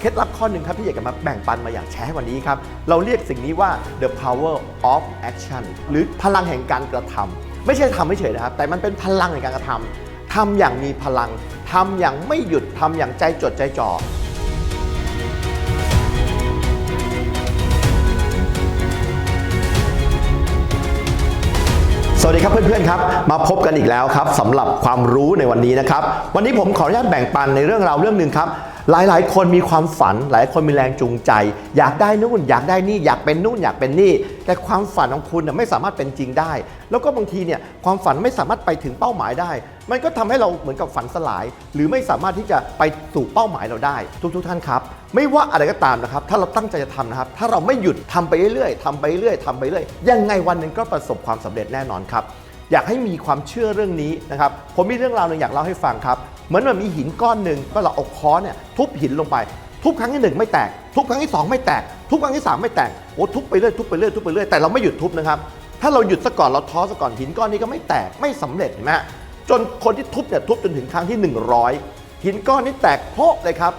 เคล็ดลับข้อหนึ่งครับที่อยากจะมาแบ่งปันมาอยากแชร์ให้วันนี้ครับ เราเรียกสิ่งนี้ว่า the power of action หรือพลังแห่งการกระทำไม่ใช่ทำไม่เฉยนะครับ แต่มันเป็นพลังแห่งการกระทำทำอย่างมีพลังทำอย่างไม่หยุดทำอย่างใจจดใจจ่อสวัสดีครับเพื่อนๆครับมาพบกันอีกแล้วครับสำหรับความรู้ในวันนี้นะครับ วันนี้ผมขออนุญาตแบ่งปันในเรื่องราวเรื่องหนึ่งครับ หลายๆ คนมีความฝัน หลายคนมีแรงจูงใจ อยากได้นู่น อยากได้นี่ อยากเป็นนู่น อยากเป็นนี่ แต่ความฝันของคุณไม่สามารถเป็นจริงได้ แล้วก็บางทีเนี่ยความฝันไม่สามารถไปถึงเป้าหมายได้ มันก็ทำให้เราเหมือนกับฝันสลาย หรือไม่สามารถที่จะไปสู่เป้าหมายเราได้ ทุกๆท่านครับ ไม่ว่าอะไรก็ตามนะครับ ถ้าเราตั้งใจจะทำนะครับ ถ้าเราไม่หยุดทำไปเรื่อยๆทำไปเรื่อยๆทำไปเรื่อยยังไงวันหนึ่งก็ประสบความสำเร็จแน่นอนครับอยากให้มีความเชื่อเรื่องนี้นะครับ ผมมีเรื่องราวหนึ่งอยากเล่าให้ฟังครับ เหมือนมันมีหินก้อนหนึ่งก็เราเอาค้อนเนี่ยทุบหินลงไป ทุบครั้งที่หนึ่งไม่แตก ทุบครั้งที่สองไม่แตก ทุบครั้งที่สามไม่แตกโอ้ทุบไปเรื่อยทุบไปเรื่อยทุบไปเรื่อยแต่เราไม่หยุดทุบนะครับถ้าเราหยุดซะก่อนเราท้อซะก่อนหินก้อนนี้ก็ไม่แตกไม่สำเร็จเห็นไหมจนคนที่ทุบเนี่ยทุบจนถึงครั้งที่ 100 หินก้อนนี้แตกโพราะเลยครับ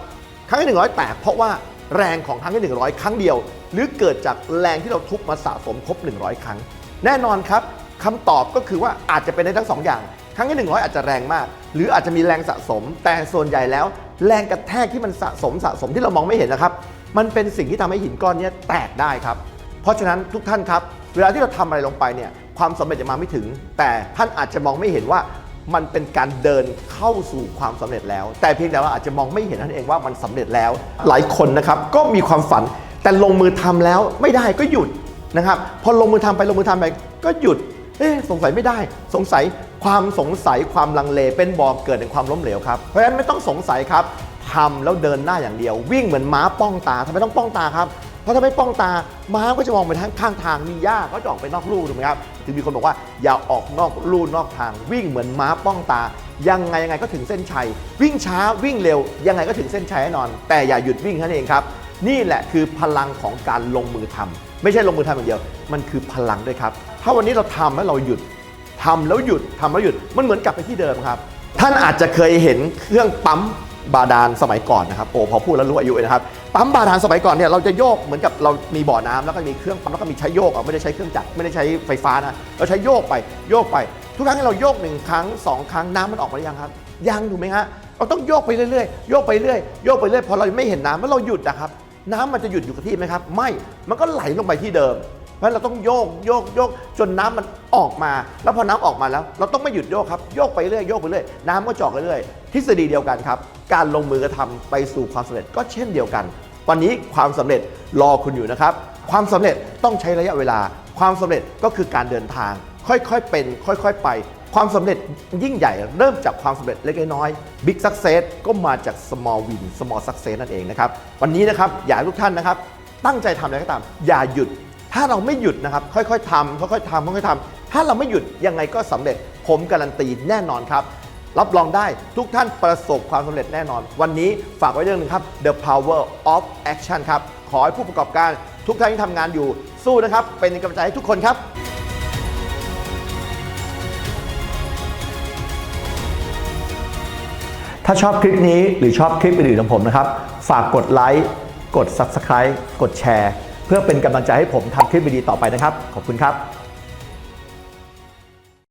ครั้งที่ 100 แตกเพราะว่าแรงของครั้งที่ 100 ครั้งเดียว หรือเกิดจากแรงที่เราทุบมาสะสมครบ 100 ครั้ง แน่นอนครับคำตอบก็คือว่าอาจจะเป็นได้ทั้งสออย่าง ครั้งที่ 100 อาจจะแรงมาก หรืออาจจะมีแรงสะสม แต่ส่วนใหญ่แล้ว แรงกระแทกที่มันสะสมสะสมที่เรามองไม่เห็นนะครับ มันเป็นสิ่งที่ทำให้หินก้อนนี้แตกได้ครับ เพราะฉะนั้นทุกท่านครับ เวลาที่เราทำอะไรลงไปเนี่ยความสำเร็จจะมาไม่ถึง แต่ท่านอาจจะมองไม่เห็นว่ามันเป็นการเดินเข้าสู่ความสำเร็จแล้ว แต่เพียงแต่ว่าอาจจะมองไม่เห็นนั่นเองว่ามันสำเร็จแล้ว หลายคนนะครับก็มีความฝันแต่ลงมือทำแล้วไม่ได้ก็หยุดนะครับ พอลงมือทำไปลงมือทำไปก็หยุดเอ๊สงสัยไม่ได้ สงสัย ความสงสัยความลังเลเป็นบ่อกเกิดแห่งความล้มเหลวครับ เพราะฉะนั้นไม่ต้องสงสัยครับทำแล้วเดินหน้าอย่างเดียว วิ่งเหมือนม้าป้องตาทำไมต้องป้องตาครับเพราะถ้าไม่ป้องตาม้าก็จะมองไปทางข้างทางมีหญ้าก็จะออกไปนอกลู่ถูกไหมครับถึงมีคนบอกว่าอย่าออกนอกลู่นอกทาง วิ่งเหมือนม้าป้องตา ยังไงยังไงก็ถึงเส้นชัย วิ่งช้าวิ่งเร็ว ยังไงก็ถึงเส้นชัยแน่นอน แต่อย่าหยุดวิ่งแค่นั้นเองครับนี่แหละคือพลังของการลงมือทำไม่ใช่ลงมือทำอย่างเดียว มันคือพลังด้วยครับ ถ้าวันนี้เราทำแล้วเราหยุด ทำแล้วหยุดทำแล้วหยุดมันเหมือนกลับไปที่เดิมครับ ท่านอาจจะเคยเห็นเครื่องปั๊มบาดาลสมัยก่อนนะครับโอ้พอพูดแล้วรู้อายุเลยนะครับปั๊มบาดาลสมัยก่อนเนี่ยเราจะโยกเหมือนกับเรามีบ่อน้ำแล้วก็มีเครื่องปั๊มแล้วก็มีใช้โยกอะไม่ได้ใช้เครื่องจักรไม่ได้ใช้ไฟฟ้านะเราใช้โยกไปโยกไป ทุกครั้งที่เราโยกหนึ่งครั้งสองครั้งน้ำมันออกมาหรือยังครับยังถูกไหมฮะเราต้องโยกไปเรื่อยๆโยกไปเรื่อยโยกไปเรื่อยพอเราไม่เห็นน้ำแล้วเราหยุดนะครับ น้ำมันจะหยุดอยู่กับที่ไหมครับ ไม่มันก็ไหลลงไปที่เดิม ราะฉะนั้นเราต้องโยกโยกโยกจนน้ำมันออกมา แล้วพอน้ำออกมาแล้ว เราต้องไม่หยุดโยกครับโยกไปเรื่อยโยกไปเรื่อยน้ำก็จอกเรื่อยทฤษฎีเดียวกันครับ การลงมือกระทำไปสู่ความสำเร็จก็เช่นเดียวกัน วันนี้ความสำเร็จรอคุณอยู่นะครับ ความสำเร็จต้องใช้ระยะเวลา ความสำเร็จก็คือการเดินทาง ค่อยๆเป็น ค่อยๆไป ความสำเร็จยิ่งใหญ่เริ่มจากความสำเร็จเล็กๆน้อยๆ Big Success ก็มาจาก Small Win Small Success นั่นเองนะครับ วันนี้นะครับอยากทุกท่านนะครับ ตั้งใจทำอะไรก็ตาม อย่าหยุด ถ้าเราไม่หยุดนะครับค่อยๆทำค่อยๆทำค่อยๆทำถ้าเราไม่หยุดยังไงก็สำเร็จ ผมการันตีแน่นอนครับ รับรองได้ทุกท่านประสบความสำเร็จแน่นอน วันนี้ฝากไว้เรื่องหนึงครับ The Power of Action ครับ ขอให้ผู้ประกอบการทุกท่านที่ทำงานอยู่สู้นะครับ เป็นกำลังใจให้ทุกคนครับถ้าชอบคลิปนี้หรือชอบคลิปอื่นๆของผมนะครับ ฝากกดไลค์ กด Subscribe กดแชร์ เพื่อเป็นกำลังใจให้ผมทำคลิปดีต่อไปนะครับ ขอบคุณครับ